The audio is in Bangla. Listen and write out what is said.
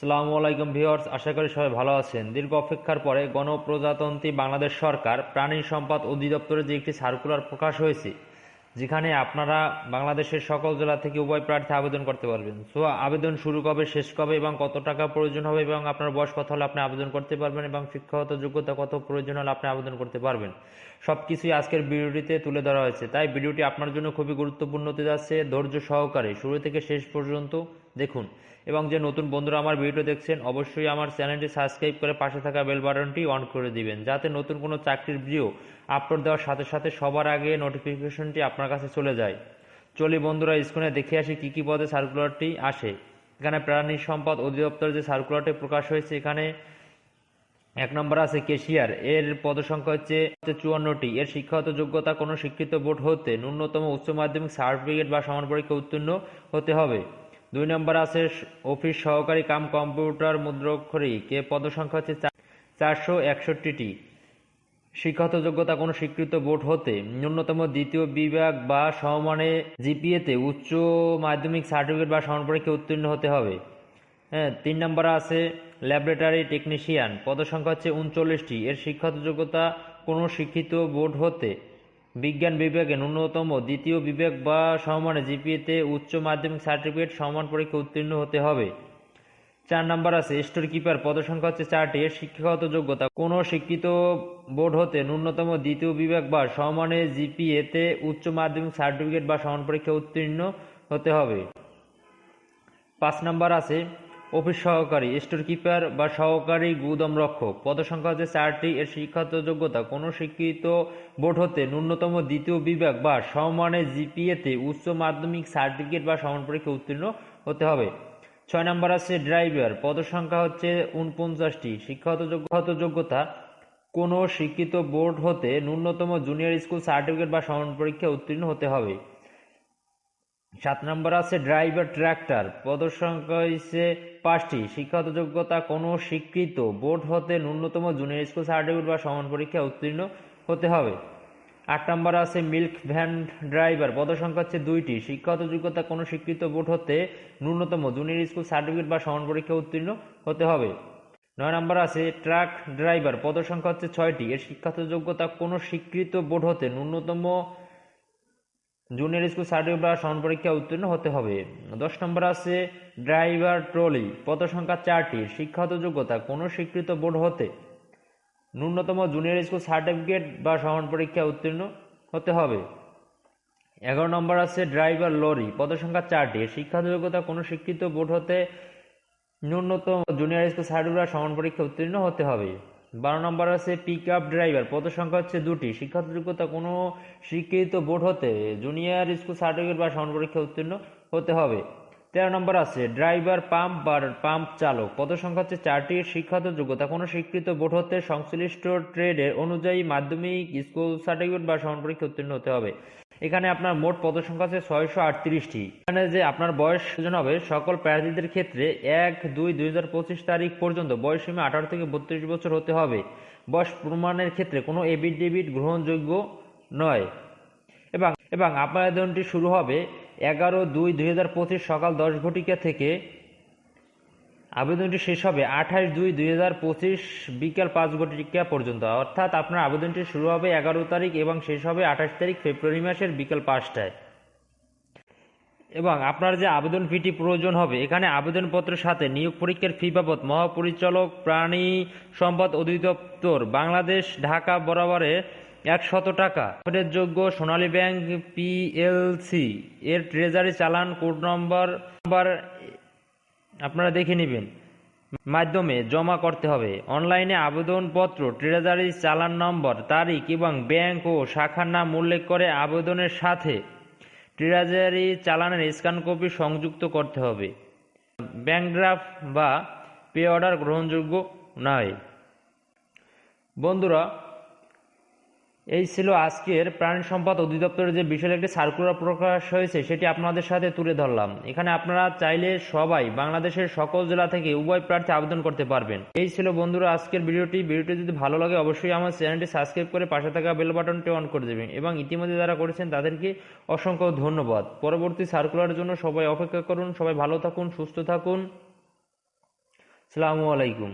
সালামু আলাইকুম ভিউয়ার্স, আশা করি সবাই ভালো আছেন। দীর্ঘ অপেক্ষার পরে গণপ্রজাতন্ত্রী বাংলাদেশ সরকার প্রাণী সম্পদ অধিদপ্তরে যে একটি সার্কুলার প্রকাশ হয়েছে, যেখানে আপনারা বাংলাদেশের সকল জেলা থেকে উভয় প্রার্থী আবেদন করতে পারবেন। সো, আবেদন শুরু কবে, শেষ কবে এবং কত টাকা প্রয়োজন হবে এবং আপনার বয়স কত হলে আপনি আবেদন করতে পারবেন এবং শিক্ষাগত যোগ্যতা কত প্রয়োজন হলে আপনি আবেদন করতে পারবেন। সব কিছুই আজকের ভিডিওটিতে তুলে ধরা হয়েছে। তাই ভিডিওটি আপনার জন্য খুবই গুরুত্বপূর্ণ হতে যাচ্ছে। ধৈর্য সহকারে শুরু থেকে শেষ পর্যন্ত দেখুন। এবং যে নতুন বন্ধুরা আমার ভিডিও দেখছেন, অবশ্যই আমার চ্যানেলটি সাবস্ক্রাইব করে পাশে থাকা বেল বাটনটি অন করে দিবেন, যাতে নতুন কোনো চাকরির ভিডিও আপলোড দেওয়ার সাথে সাথে সবার আগে নোটিফিকেশনটি আপনার কাছে চলে যায়। চলি বন্ধুরা, স্ক্রিনে দেখে আসি কী কী পদে সার্কুলারটি আসে। এখানে প্রাণী সম্পদ অধিদপ্তরের যে সার্কুলারটি প্রকাশ হয়েছে, এখানে এক নম্বর আছে কেশিয়ার এর পদসংখ্যা হচ্ছে চুয়ান্নটি। এর শিক্ষাগত যোগ্যতা কোনো শিক্ষিত বোর্ড হতে ন্যূনতম উচ্চ মাধ্যমিক সার্টিফিকেট বা সমান পরীক্ষা উত্তীর্ণ হতে হবে। দুই নম্বর আছে, অফিস সহকারী কাম কম্পিউটার মুদ্রাক্ষরিক এর পদসংখ্যা হচ্ছে চারশো একষট্টিটি। শিক্ষাগত যোগ্যতা কোনো স্বীকৃত বোর্ড হতে ন্যূনতম দ্বিতীয় বিভাগ বা সমমানে জিপিএতে উচ্চ মাধ্যমিক সার্টিফিকেট বা সমান পরীক্ষা উত্তীর্ণ হতে হবে। হ্যাঁ তিন নম্বর আছে, ল্যাবরেটরি টেকনিশিয়ান, পদসংখ্যা হচ্ছে উনচল্লিশটি। এর শিক্ষাগত যোগ্যতা কোনো শিক্ষিত বোর্ড হতে বিজ্ঞান বিভাগে ন্যূনতম দ্বিতীয় বিভাগ বা সমমানে জিপিএতে উচ্চ মাধ্যমিক সার্টিফিকেট সমান পরীক্ষা উত্তীর্ণ হতে হবে। চার নম্বর আছে, স্টোর কিপার পদসংখ্যা হচ্ছে চারটি। এর শিক্ষাগত যোগ্যতা, কোনো শিক্ষিত বোর্ড হতে ন্যূনতম দ্বিতীয় বিভাগ বা সমানে জিপিএতে উচ্চ মাধ্যমিক সার্টিফিকেট বা সমান পরীক্ষা উত্তীর্ণ হতে হবে। পাঁচ নম্বর আছে অফিস সহকারী, স্টোর কিপার বা সহকারী গুদম রক্ষক। পদসংখ্যা হচ্ছে চারটি। এর শিক্ষাগত যোগ্যতা, কোনো শিক্ষিত বোর্ড হতে ন্যূনতম দ্বিতীয় বিভাগ বা সমানে জিপিএতে উচ্চ মাধ্যমিক সার্টিফিকেট বা সমান পরীক্ষা উত্তীর্ণ হতে হবে। ছয় নম্বর আছে ড্রাইভার। পদসংখ্যা হচ্ছে উনপঞ্চাশটি শিক্ষাগত যোগ্যতা যোগ্যতা, কোনো শিক্ষিত বোর্ড হতে ন্যূনতম জুনিয়র স্কুল সার্টিফিকেট বা সমান পরীক্ষা উত্তীর্ণ হতে হবে। সাত নম্বর আছে ড্রাইভার ট্র্যাক্টর। পদসংখ্যা হচ্ছে পাঁচটি। শিক্ষাগত যোগ্যতা কোনো স্বীকৃত। বোর্ড হতে ন্যূনতম জুনিয়র স্কুল সার্টিফিকেট বা সমান পরীক্ষা উত্তীর্ণ হতে হবে। আট নম্বর আছে মিল্ক ভ্যান ড্রাইভার। পদসংখ্যা হচ্ছে দুইটি। শিক্ষাগত যোগ্যতা কোনো স্বীকৃত বোর্ড হতে ন্যূনতম জুনিয়র স্কুল সার্টিফিকেট বা সমান পরীক্ষা উত্তীর্ণ হতে হবে। নয় নম্বর আছে ট্রাক ড্রাইভার। পদসংখ্যা হচ্ছে ছয়টি। এর শিক্ষাগত যোগ্যতা কোনো স্বীকৃত বোর্ড হতে ন্যূনতম জুনিয়র স্কুল সার্টিফিকেট বা সমান পরীক্ষা উত্তীর্ণ হতে হবে। দশ নম্বর আছে, ড্রাইভার ট্রলি। পদসংখ্যা চারটি। শিক্ষাগত যোগ্যতা, কোনো স্বীকৃত বোর্ড হতে। ন্যূনতম জুনিয়র স্কুল সার্টিফিকেট বা সমান পরীক্ষা উত্তীর্ণ হতে হবে। এগারো নম্বর আছে, ড্রাইভার লরি। পদ সংখ্যা চারটি। শিক্ষাগত যোগ্যতা, কোনো স্বীকৃত বোর্ড হতে ন্যূনতম জুনিয়র স্কুল সার্টিফিকেট বা সমান পরীক্ষা উত্তীর্ণ হতে হবে। বারো নম্বর আছে পিক আপ ড্রাইভার পদসংখ্যা হচ্ছে দুটি। শিক্ষাগত যোগ্যতা কোনো স্বীকৃত বোর্ড হতে জুনিয়র স্কুল সার্টিফিকেট বা সমান পরীক্ষা উত্তীর্ণ হতে হবে। তেরো নম্বর আছে ড্রাইভার পাম্প বা পাম্প চালক পদসংখ্যা হচ্ছে চারটি। শিক্ষাগত যোগ্যতা কোনো স্বীকৃত বোর্ড হতে সংশ্লিষ্ট ট্রেডের অনুযায়ী মাধ্যমিক স্কুল সার্টিফিকেট বা সমান পরীক্ষা উত্তীর্ণ হতে হবে। এখানে আপনার মোট পদসংখ্যা আছে ছয়শো আটত্রিশটি। এখানে যে আপনার বয়স প্রয়োজন হবে, সকল প্রার্থীদের ক্ষেত্রে এক, দুই দুই তারিখ পর্যন্ত বয়স সীমা আঠারো থেকে বত্রিশ বছর হতে হবে। বয়স প্রমাণের ক্ষেত্রে কোনো এবিডেভিট গ্রহণযোগ্য নয়। এবং এবং আবেদনটি শুরু হবে এগারো, দুই দুই সকাল দশ ঘটিকা থেকে আবেদনটি শেষ হবে আঠাশ দুই দুই হাজার পঁচিশ বিকেল পাঁচ ঘটিকা পর্যন্ত। অর্থাৎ আপনার আবেদনটি শুরু হবে এগারো তারিখ এবং শেষ হবে আঠাশ তারিখ ফেব্রুয়ারি মাসের বিকাল পাঁচটায়। এবং আপনার যে আবেদন ফিটি প্রয়োজন হবে, এখানে আবেদনপত্রের সাথে নিয়োগ পরীক্ষার ফি বাবদ মহাপরিচালক প্রাণী সম্পদ অধিদপ্তর বাংলাদেশ ঢাকা বরাবরে একশত টাকা। যোগ্য সোনালী ব্যাংক পিএলসি। এর ট্রেজারি চালান কোড নম্বর নম্বর আপনারা দেখে নেবেন। মাধ্যমে জমা করতে হবে। অনলাইনে আবেদনপত্র, ট্রেজারি, চালান নম্বর, তারিখ এবং ব্যাংক ও শাখার নাম উল্লেখ করে আবেদনের সাথে ট্রেজারি, চালানের স্ক্যান কপি সংযুক্ত করতে হবে। ব্যাংক ড্রাফট বা পে অর্ডার গ্রহণযোগ্য নয়। বন্ধুরা এই ছিল আজকের প্রাণী সম্পদ অধিদপ্তরের যে বিষয়ে একটি সার্কুলার প্রকাশ হয়েছে, সেটি আপনাদের সাথে তুলে ধরলাম। এখানে আপনারা চাইলে সবাই বাংলাদেশের সকল জেলা থেকে উভয় প্রার্থী আবেদন করতে পারবেন। এই ছিল বন্ধুরা আজকের ভিডিওটি। ভিডিওটি যদি ভালো লাগে, অবশ্যই আমার চ্যানেলটি সাবস্ক্রাইব করে পাশে থাকা বেল বাটনটি অন করে দেবেন এবং ইতিমধ্যে যারা করেছেন, তাদেরকে অসংখ্য ধন্যবাদ। পরবর্তী সার্কুলারের জন্য সবাই অপেক্ষা করুন। সবাই ভালো থাকুন, সুস্থ থাকুন। সালামু আলাইকুম।